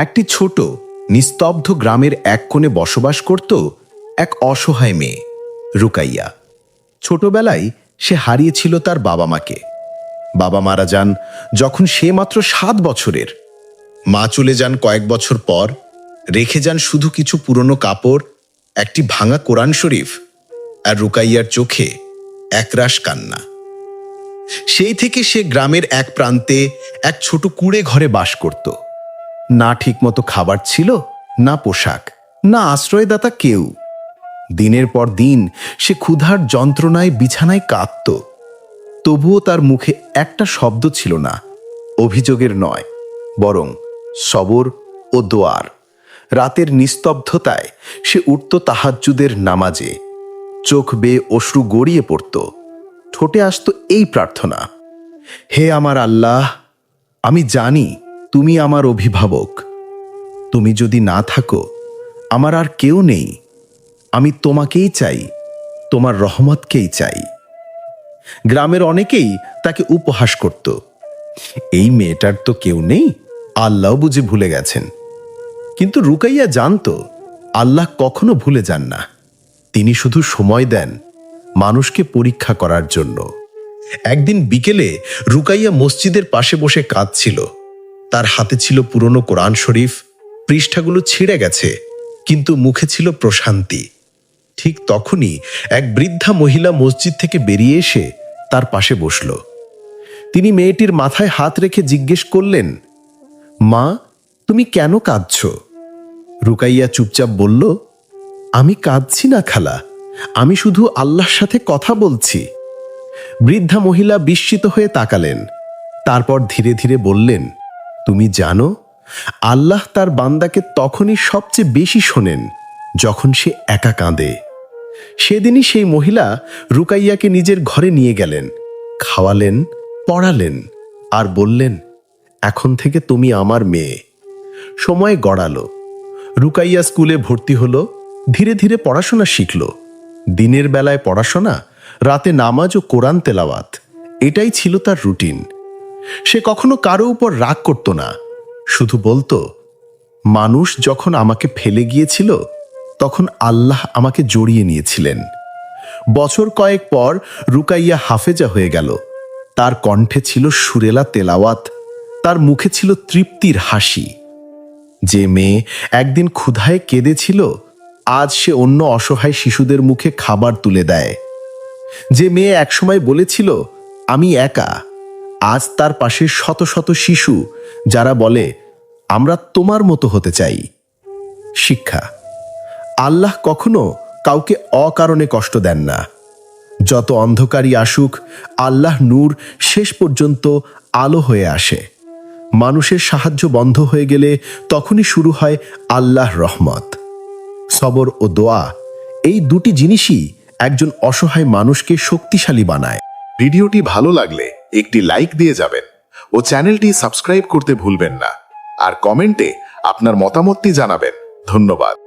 একটি ছোট, নিস্তব্ধ গ্রামের এক কোণে বসবাস করত এক অসহায় মেয়ে, রুকাইয়া। ছোটবেলায় সে হারিয়েছিল তার বাবা মাকে। বাবা মারা যান যখন সে মাত্র সাত বছরের। মা চলে যান কয়েক বছর পর, রেখে যান শুধু কিছু পুরনো কাপড়, একটি ভাঙা কোরআন শরীফ আর রুকাইয়ার চোখে একরাশ কান্না। সেই থেকে সে গ্রামের এক প্রান্তে এক ছোট কুড়ে ঘরে বাস করত। না ঠিকমতো খাবার ছিল, না পোশাক, না আশ্রয়দাতা কেউ। দিনের পর দিন সে ক্ষুধার যন্ত্রণায় বিছানায় কাঁদত। তবুও তার মুখে একটা শব্দ ছিল না, অভিযোগের নয়, বরং সবর ও দোয়ার। রাতের নিস্তব্ধতায় সে উঠত তাহাজ্জুদের নামাজে, চোখ বেয়ে অশ্রু গড়িয়ে পড়ত, ঠোঁটে আসত এই প্রার্থনা, হে আমার আল্লাহ, আমি জানি তুমি আমার অভিভাবক। তুমি যদি না থাকো, আমার আর কেউ নেই। আমি তোমাকেই চাই, তোমার রহমতকেই চাই। গ্রামের অনেকেই তাকে উপহাস করত। এই মেয়েটার তো কেউ নেই আল্লাহ বুঝে ভুলে গেছেন। কিন্তু রুকাইয়া জানতো, আল্লাহ কখনো ভুলে যান না। তিনি শুধু সময় দেন মানুষকে পরীক্ষা করার জন্য। একদিন বিকেলে রুকাইয়া মসজিদের পাশে বসে কাঁদছিল। তার হাতে ছিল পুরনো কোরআন শরীফ, পৃষ্ঠাগুলো ছিঁড়ে গেছে, কিন্তু মুখে ছিল প্রশান্তি। ঠিক তখনই এক বৃদ্ধা মহিলা মসজিদ থেকে বেরিয়ে এসে তার পাশে বসল। তিনি মেয়েটির মাথায় হাত রেখে জিজ্ঞেস করলেন, মা, তুমি কেন কাঁদছ? রুকাইয়া চুপচাপ বলল, আমি কাঁদছি না খালা, আমি শুধু আল্লাহর সাথে কথা বলছি। বৃদ্ধা মহিলা বিস্মিত হয়ে তাকালেন, তারপর ধীরে ধীরে বললেন তুমি জানো, আল্লাহ তার বান্দাকে তখনই সবচেয়ে বেশি শোনেন, যখন সে একা কাঁদে। সেদিনই সেই মহিলা রুকাইয়াকে নিজের ঘরে নিয়ে গেলেন, খাওয়ালেন, পড়ালেন আর বললেন, এখন থেকে তুমি আমার মেয়ে। সময় গড়ালো। রুকাইয়া স্কুলে ভর্তি হলো, ধীরে ধীরে পড়াশোনা শিখল। দিনের বেলায় পড়াশোনা, রাতে নামাজ ও কোরআন তেলাওয়াত, এটাই ছিল তার রুটিন। সে কখনো কারও উপর রাগ করত না। শুধু বলতো, মানুষ যখন আমাকে ফেলে গিয়েছিল, তখন আল্লাহ আমাকে জড়িয়ে নিয়েছিলেন। বছর কয়েক পর রুকাইয়া হাফেজা হয়ে গেল। তার কণ্ঠে ছিল সুরেলা তেলাওয়াত, তার মুখে ছিল তৃপ্তির হাসি। যে মেয়ে একদিন ক্ষুধায় কেঁদেছিল, আজ সে অন্য অসহায় শিশুদের মুখে খাবার তুলে দেয়। যে মেয়ে একসময় বলেছিল, আমি একা। আজ তার পাশে শত শত শিশু, যারা বলে, আমরা তোমার মতো হতে চাই। শিক্ষা, আল্লাহ কখনো কাউকে অকারণে কষ্ট দেন না। যত অন্ধকারই আসুক, আল্লাহ নূর শেষ পর্যন্ত আলো হয়ে আসে। মানুষের সাহায্য বন্ধ হয়ে গেলে তখনই শুরু হয় আল্লাহর রহমত। সবর ও দোয়া, এই দুটি জিনিসই একজন অসহায় মানুষকে শক্তিশালী বানায়। ভিডিওটি ভালো লাগলে একটি লাইক দিয়ে যাবেন। ও চ্যানেলটি সাবস্ক্রাইব করতে ভুলবেন না। আর কমেন্টে আপনার মতামতটি জানাবেন। ধন্যবাদ।